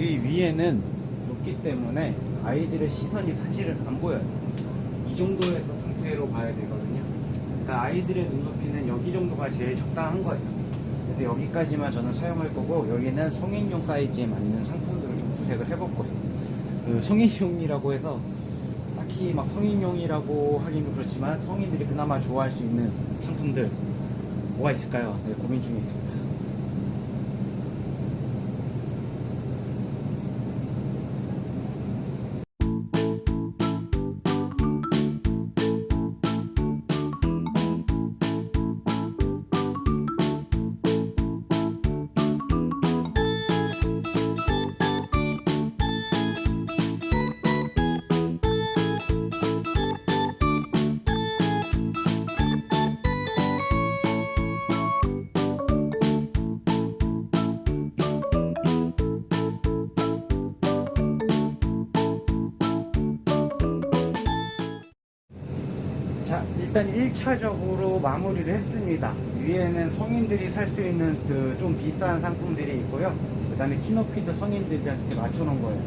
위에는 높기 때문에 아이들의 시선이 사실은 안 보여요. 이 정도에서 상태로 봐야 되거든요. 그러니까 아이들의 눈높이는 여기 정도가 제일 적당한 거예요. 그래서 여기까지만 저는 사용할 거고 여기는 성인용 사이즈에 맞는 상품들을 좀 구색을 해볼 거예요. 그 성인용이라고 해서 딱히 막 성인용이라고 하기는 그렇지만 성인들이 그나마 좋아할 수 있는 상품들 뭐가 있을까요? 네, 고민 중에 있습니다. 자, 일단 1차적으로 마무리를 했습니다. 위에는 성인들이 살 수 있는 그 좀 비싼 상품들이 있고요. 그 다음에 키노피도 성인들한테 맞춰놓은 거예요.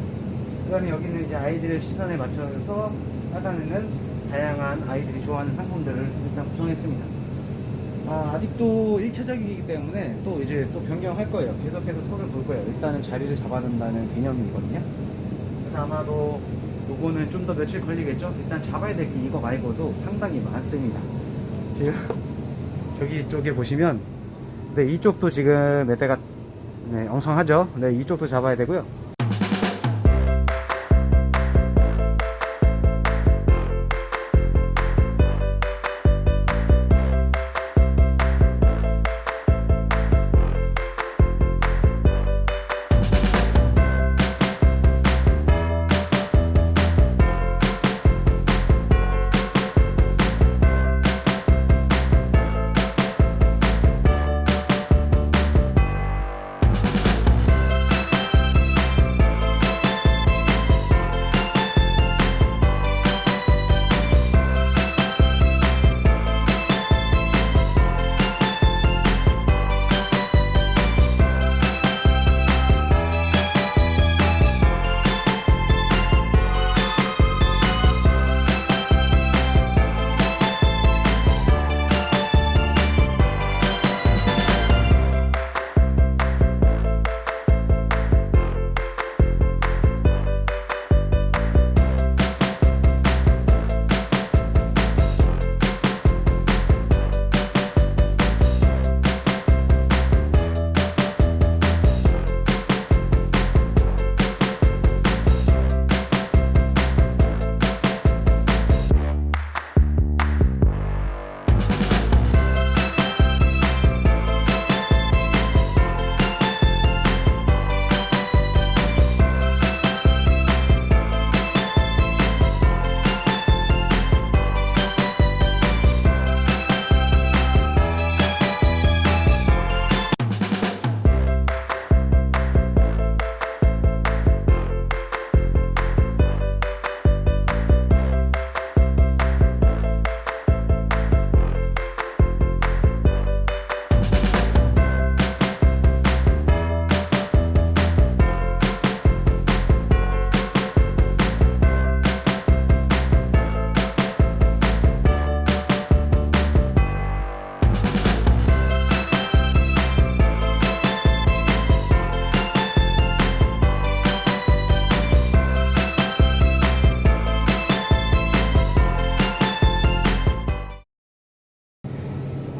그 다음에 여기는 이제 아이들의 시선에 맞춰서 하단에는 다양한 아이들이 좋아하는 상품들을 일단 구성했습니다. 아, 아직도 1차적이기 때문에 또 이제 또 변경할 거예요. 계속해서 손을 볼 거예요. 일단은 자리를 잡아둔다는 개념이거든요. 그래서 아마도 요거는 좀 더 며칠 걸리겠죠? 일단 잡아야 될 게 이거 말고도 상당히 많습니다. 지금 저기 쪽에 보시면 네 이쪽도 지금 몇 대가 네, 엉성하죠? 네 이쪽도 잡아야 되고요.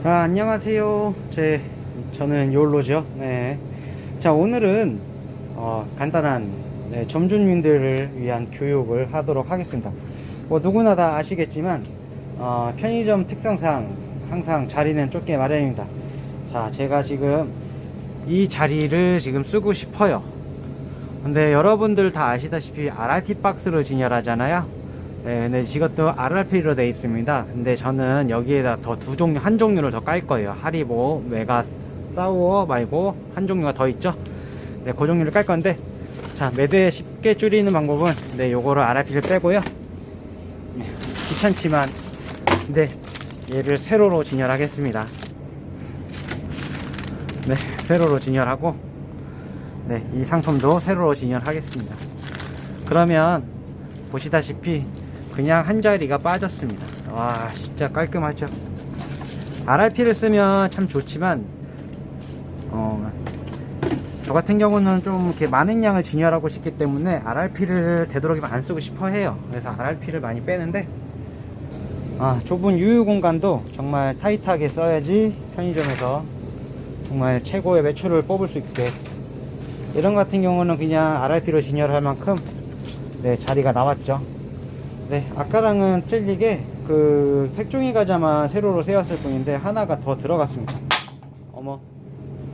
아, 안녕하세요. 제 저는 요로죠. 네. 자, 오늘은 어, 간단한 네, 점주님들을 위한 교육을 하도록 하겠습니다. 뭐 누구나 다 아시겠지만 어, 편의점 특성상 항상 자리는 좁게 마련입니다. 자, 제가 지금 이 자리를 지금 쓰고 싶어요. 근데 여러분들 다 아시다시피 RRP 박스로 진열하잖아요. 네, 근데 이것도 RRP로 되어 있습니다. 근데 저는 여기에다 더 두 종류, 한 종류를 더 깔 거예요. 하리보, 메가, 사우어 말고 한 종류가 더 있죠. 네, 그 종류를 깔 건데, 자, 매대 쉽게 줄이는 방법은, 네, 요거를 RRP를 빼고요. 네, 귀찮지만, 근데 얘를 세로로 진열하겠습니다. 네, 세로로 진열하고, 네, 이 상품도 세로로 진열하겠습니다. 그러면 보시다시피 그냥 한 자리가 빠졌습니다. 와, 진짜 깔끔하죠? RRP를 쓰면 참 좋지만, 어, 저 같은 경우는 좀 이렇게 많은 양을 진열하고 싶기 때문에 RRP를 되도록이면 안 쓰고 싶어 해요. 그래서 RRP를 많이 빼는데, 아, 좁은 유유 공간도 정말 타이트하게 써야지 편의점에서 정말 최고의 매출을 뽑을 수 있게. 이런 같은 경우는 그냥 RRP로 진열할 만큼 네, 자리가 나왔죠. 네, 아까랑은 틀리게 그 색종이 과자만 세로로 세웠을 뿐인데 하나가 더 들어갔습니다. 어머.